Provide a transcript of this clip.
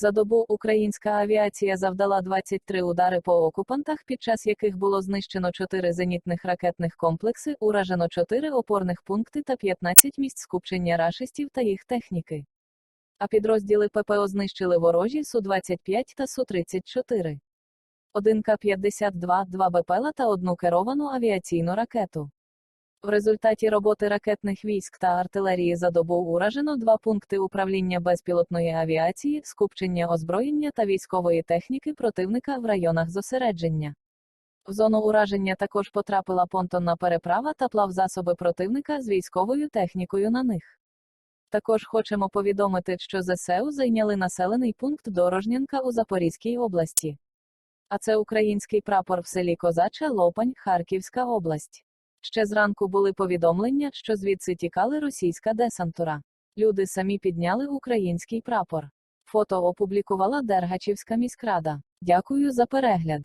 За добу українська авіація завдала 23 удари по окупантах, під час яких було знищено 4 зенітних ракетних комплекси, уражено 4 опорних пункти та 15 місць скупчення рашистів та їх техніки. А підрозділи ППО знищили ворожі Су-25 та Су-34. 1 К-52, 2 БПЛА та одну керовану авіаційну ракету. В результаті роботи ракетних військ та артилерії за добу уражено два пункти управління безпілотної авіації, скупчення озброєння та військової техніки противника в районах зосередження. В зону ураження також потрапила понтонна переправа та плавзасоби противника з військовою технікою на них. Також хочемо повідомити, що ЗСУ зайняли населений пункт Дорожнянка у Запорізькій області. А це український прапор в селі Козача Лопань, Харківська область. Ще зранку були повідомлення, що звідси тікали російська десантура. Люди самі підняли український прапор. Фото опублікувала Дергачівська міськрада. Дякую за перегляд.